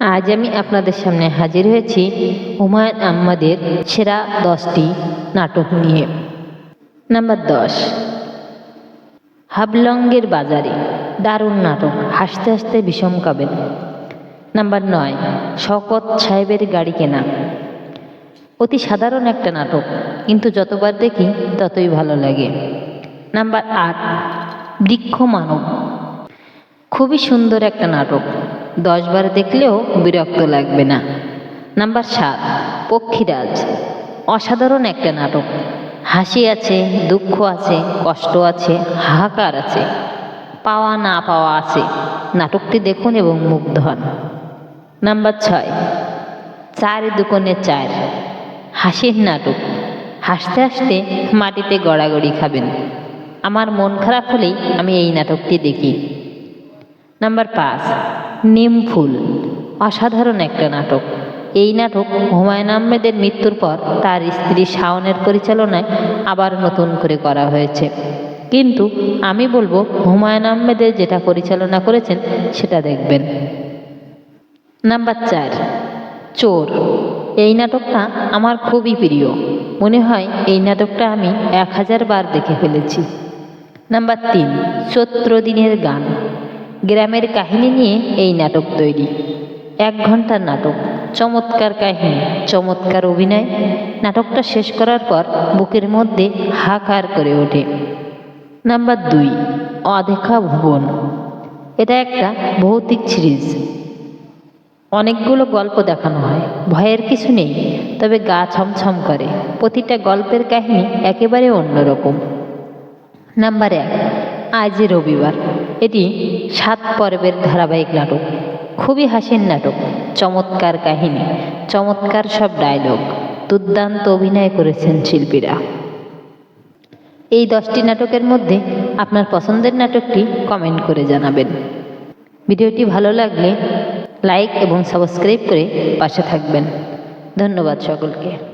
আজ আমি আপনাদের সামনে হাজির হয়েছি হুমায়ুন আহমদের সেরা দশটি নাটক নিয়ে। নাম্বার দশ, হাবলঙ্গের বাজারে দারুণ নাটক, হাসতে হাসতে বিষম কাবেন নাম্বার নয় শকত সাহেবের গাড়ি কেনা। অতি সাধারণ একটা নাটক, কিন্তু যতবার দেখি ততই ভালো লাগে। নাম্বার আট, বৃক্ষ মানব। খুবই সুন্দর একটা নাটক দশবার দেখলেও বিরক্ত লাগবে না। নাম্বার সাত, পক্ষীরাজ। অসাধারণ একটা নাটক। হাসি আছে, দুঃখ আছে, কষ্ট আছে, হাহাকার আছে। পাওয়া না পাওয়া আছে। নাটকটি দেখুন এবং মুগ্ধ হন। নাম্বার ছয়, চার দোকানে চার। হাসির নাটক। হাসতে হাসতে মাটিতে গড়াগড়ি খাবেন। আমার মন খারাপ হলেই আমি এই নাটকটি দেখি। নাম্বার পাঁচ নিম ফুল। অসাধারণ একটা নাটক। এই নাটক হুমায়ুন আহমেদের মৃত্যুর পর তার স্ত্রী শাওনের পরিচালনায় আবার নতুন করে করা হয়েছে। কিন্তু আমি বলব, হুমায়ুন আহমেদের যেটা পরিচালনা করেছেন, সেটা দেখবেন। নাম্বার চার, চোর। এই নাটকটা আমার খুবই প্রিয়। মনে হয় এই নাটকটা আমি এক হাজার বার দেখে ফেলেছি। নাম্বার তিন চৈত্র দিনের গান। গ্রামের কাহিনী নিয়ে এই নাটক তৈরি। এক ঘণ্টার নাটক, চমৎকার কাহিনী, চমৎকার অভিনয়। নাটকটা শেষ করার পর বুকের মধ্যে হাকার করে ওঠে। নাম্বার দুই, অদেখা ভুবন। এটা একটা ভৌতিক সিরিজ। অনেকগুলো গল্প দেখানো হয়, ভয়ের কিছু নেই, তবে গা ছমছম করে। প্রতিটা গল্পের কাহিনী একেবারে অন্যরকম। নাম্বার এক, আজ রবিবার। এটি সাত পর্বের ধারাবাহিক নাটক। খুবই হাসির নাটক, চমৎকার কাহিনী, চমৎকার সব ডায়লগ দুর্দান্ত অভিনয় করেছেন শিল্পীরা। এই দশটি নাটকের মধ্যে আপনার পছন্দের নাটকটি কমেন্ট করে জানাবেন। ভিডিওটি ভালো লাগলে লাইক এবং সাবস্ক্রাইব করে পাশে থাকবেন। ধন্যবাদ সকলকে।